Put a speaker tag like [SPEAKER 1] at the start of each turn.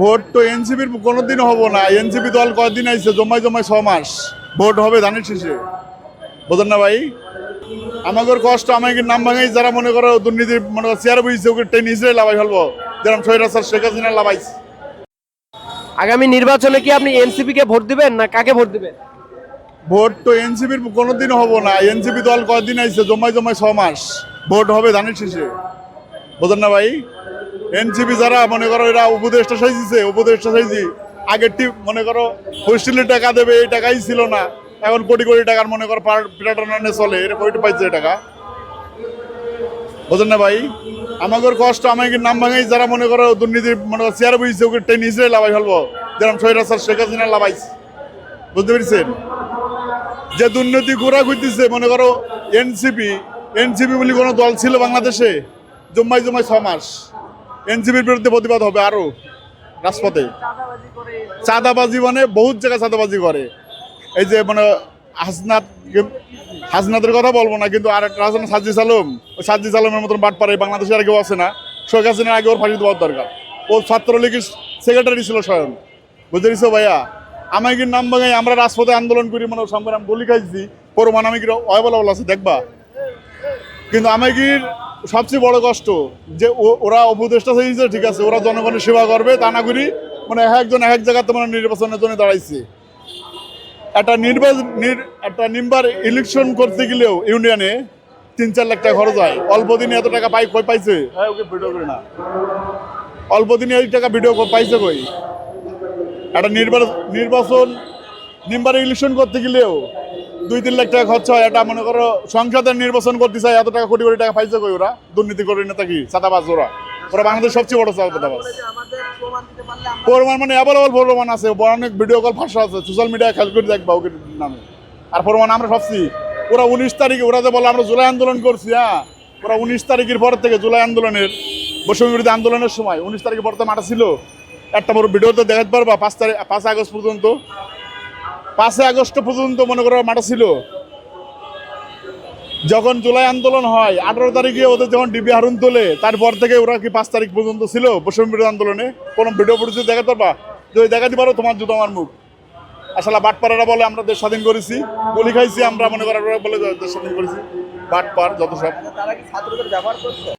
[SPEAKER 1] Vote তো এনসিপির কোনোদিন হব না। এনসিপি দল কয়দিন আইছে? জমায় জমায় ছ মাস। ভোট হবে ধানের শেষে। বোঝেন না ভাই? আমাদের কষ্ট আমাকে নাম ভাঙাই যারা মনে করো দুর্নীতি মনে করো চেয়ার বুঝছে ওকে ট্রেন হিসেবে লাভাই ফেলব। যেরকম সৈরাজ স্যার শেখ হাসিনা লাভাইছে।
[SPEAKER 2] আগামী নির্বাচনে কি আপনি এনসিপি কে ভোট দিবেন না কাকে ভোট দিবেন?
[SPEAKER 1] ভোট তো এনসিপির কোনোদিন হব না। এনসিপি দল কয়দিন আইছে? জমায় জমায় ছ মাস। ভোট হবে ধানের শেষে। বোঝেন না ভাই? এনসিপি যারা, মনে করো এরা উপদেষ্টা সাইজিছে উপদেষ্টা সাইজি আগের টিপ মনে করো হোস্টেলের টাকা দেবে, এই টাকাই ছিল না। এখন কোটি কোটি টাকার মনে করো প্যাটার্নে চলে, এরা কোটি পাইছে টাকা। বোঝেন না ভাই? আমাদের কষ্ট, আমাকে নাম ভাঙাই যারা মনে করো দুর্নীতি মনে করো চেয়ার বুঝছে ওকে টেনে হিসেবে লাভাই ফেলব। যেরকম সৈরাজ স্যার শেখ হাসিনা লাভাইছে। বুঝতে পেরেছেন? যে দুর্নীতি ঘোরা ঘুরতেছে, মনে করো এনসিপি এনসিপি বলে কোনো দল ছিল বাংলাদেশে? জম্মাই জম্মাই ছ মাস। এনসিপির বিরুদ্ধে প্রতিবাদ হবে আরও রাজপথে। চাঁদাবাজি মানে বহুত জায়গায় চাঁদাবাজি করে। এই যে মানে হাসনাত হাসনাতের কথা বলব না, কিন্তু আর একটা আছে না সাজ্জি সালম ওই সাজ্জি সালমের মতন বাট পারে বাংলাদেশে আর কেউ আছে না। শেখ হাসিনার আগে ওর ফাঁসি দেওয়ার দরকার। ও ছাত্রলীগের সেক্রেটারি ছিল স্বয়ং। বুঝতে ভাইয়া? আমায় কি নাম ভাঙাই আমরা রাজপথে আন্দোলন করি মানে সংগ্রাম গুলি খাইছি পরমান আমি কি অয়বল আছে, দেখবা? কিন্তু আমাগির সবচেয়ে বড় কষ্ট যে ওরা উপদেষ্টা চাইছে ঠিক আছে ওরা জনগণের সেবা করবে তা না করি মানে এক একজন এক এক জায়গাতে মানে নির্বাচনের জন্য দাঁড়াইছে। একটা নির্বাচন একটা নিম্বার ইলেকশন করতে গেলেও ইউনিয়নে তিন চার লাখ টাকা খরচ হয়। অল্প দিনে এত টাকা পাই কই পাইছে? হ্যাঁ ওকে ভিডিও করে না। অল্প দিনে এই টাকা ভিডিও পাইছে কই? একটা নির্বাচন নির্বাচন নিম্বার ইলেকশন করতে গেলেও দুই তিন লাখ টাকা খরচা হয় এটা মনে করো সংসদের নির্বাচন করতে চাই এত টাকা কোটি কোটি টাকা পাইছে কই ওরা? দুর্নীতি করে নেতা কি? চাঁদাবাজ ওরা। ওরা বাংলাদেশ সবচেয়ে বড় চাঁদাবাজ। প্রমাণ মানে অ্যাভেলেবল প্রমাণ আছে অনেক ভিডিও কল ফাঁসা আছে সোশ্যাল মিডিয়ায় খেয়াল করে দেখবা ওকে নামে। আর প্রমাণ আমরা ভাবছি ওরা উনিশ তারিখে ওরা যে বলে আমরা জুলাই আন্দোলন করছি হ্যাঁ? ওরা উনিশ তারিখের পর থেকে জুলাই আন্দোলনের বৈষম্য বিরোধী আন্দোলনের সময় উনিশ তারিখের পর তো মাঠা ছিল। একটা বড় ভিডিওতে দেখাতে পারবা পাঁচ তারিখ পাঁচ আগস্ট পর্যন্ত পাঁচই আগস্ট পর্যন্ত মনে করো মাঠা ছিল। যখন জুলাই আন্দোলন হয়, আঠারো তারিখে ওদের যখন ডিবি হারুন তোলে, তারপর থেকে ওরা কি পাঁচ তারিখ পর্যন্ত ছিল বৈষম্য বিরোধী আন্দোলনে? কোনো ভিডিও পরিচয় দেখাতে পারবা? যদি দেখাতে পারো, তোমার জুতো আমার মুখ। আসলে বাটপাড়ারা বলে, আমরা দেশ স্বাধীন করেছি। গুলি খাইছি আমরা, মনে করার বলে দেশ স্বাধীন করেছি। বাটপার যত সব।